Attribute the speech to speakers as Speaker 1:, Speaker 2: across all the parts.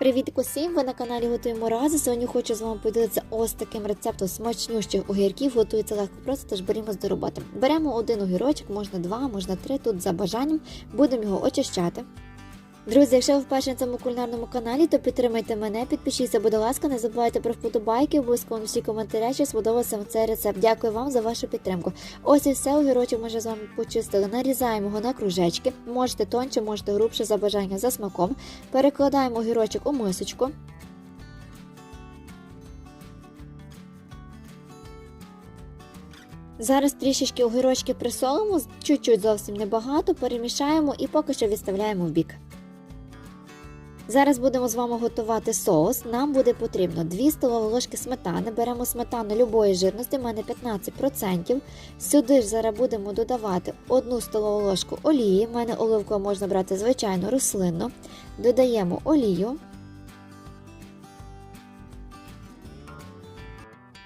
Speaker 1: Привіт усім! Ви на каналі Готуємо рази. Сьогодні хочу з вами поділитися ось таким рецептом смачнющих огірків. Готується легко просто, тож берімо до роботи. Беремо один огірочок, можна два, можна три. Тут за бажанням будемо його очищати. Друзі, якщо ви вперше на цьому кулінарному каналі, то підтримайте мене, підпишіться, будь ласка, не забувайте про вподобайки, обов'язково всі коментарі, що сподобався вам цей рецепт. Дякую вам за вашу підтримку. Ось і все, огірочок ми вже з вами почистили. Нарізаємо його на кружечки. Можете тонче, можете грубше за бажанням за смаком. Перекладаємо огірочок у мисочку. Зараз трішечки огірочки присолимо, чуть-чуть зовсім небагато, перемішаємо і поки що відставляємо в бік. Зараз будемо з вами готувати соус. Нам буде потрібно 2 столові ложки сметани. Беремо сметану любої жирності, в мене 15%. Сюди ж зараз будемо додавати 1 столову ложку олії. В мене оливку можна брати звичайно рослинну. Додаємо олію.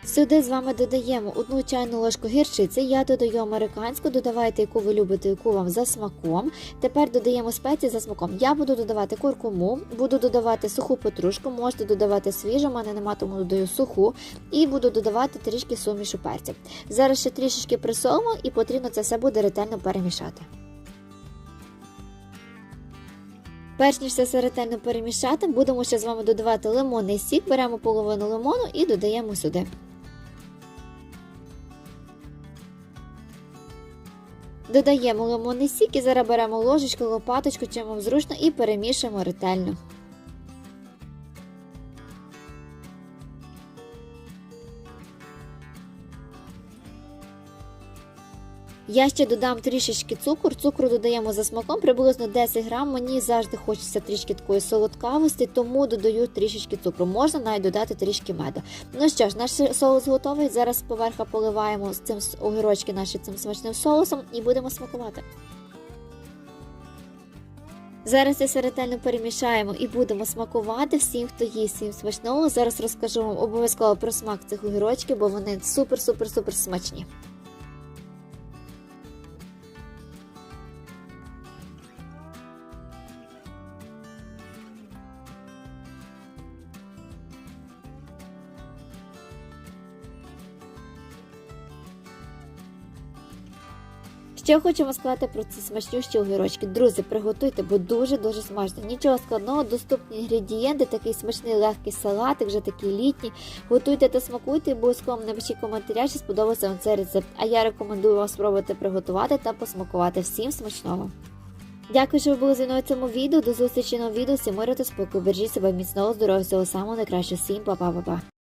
Speaker 1: Сюди з вами додаємо одну чайну ложку гірчиці. Я додаю американську, додавайте, яку ви любите, яку вам за смаком. Тепер додаємо спеції за смаком. Я буду додавати куркуму, буду додавати суху петрушку, можете додавати свіжу, мене нема, тому додаю суху. І буду додавати трішки сумішу перців. Зараз ще трішечки присолимо і потрібно це все буде ретельно перемішати. Перш ніж все ретельно перемішати, будемо ще з вами додавати лимонний сік. Беремо половину лимону і додаємо сюди. Додаємо лимонний сік і зараз беремо ложечку, лопаточку, чим вам зручно, і перемішуємо ретельно. Я ще додам трішечки цукор. Цукру додаємо за смаком приблизно 10 грам. Мені завжди хочеться трішки такої солодкавості, тому додаю трішечки цукру. Можна навіть додати трішки меду. Ну що ж, наш соус готовий. Зараз поверха поливаємо з цим огірочки наші цим смачним соусом і будемо смакувати. Зараз це все ретельно перемішаємо і будемо смакувати всім, хто їсть всім смачного. Зараз розкажу вам обов'язково про смак цих огірочків, бо вони супер-супер-супер смачні. Що хочемо сказати про ці смачнющі огірочки. Друзі, приготуйте, бо дуже-дуже смачно. Нічого складного, доступні інгредієнти, такий смачний легкий салатик, вже такий літній. Готуйте та смакуйте, обов'язково напишіть коментаря, чи сподобався вам цей рецепт. А я рекомендую вам спробувати приготувати та посмакувати. Всім смачного! Дякую, що ви були зі мною в цьому відео. До зустрічі на відео. Всім миру та спокою. Бережіть себе міцного здоров'я, всього самого найкращого. Всім па-па-па-па.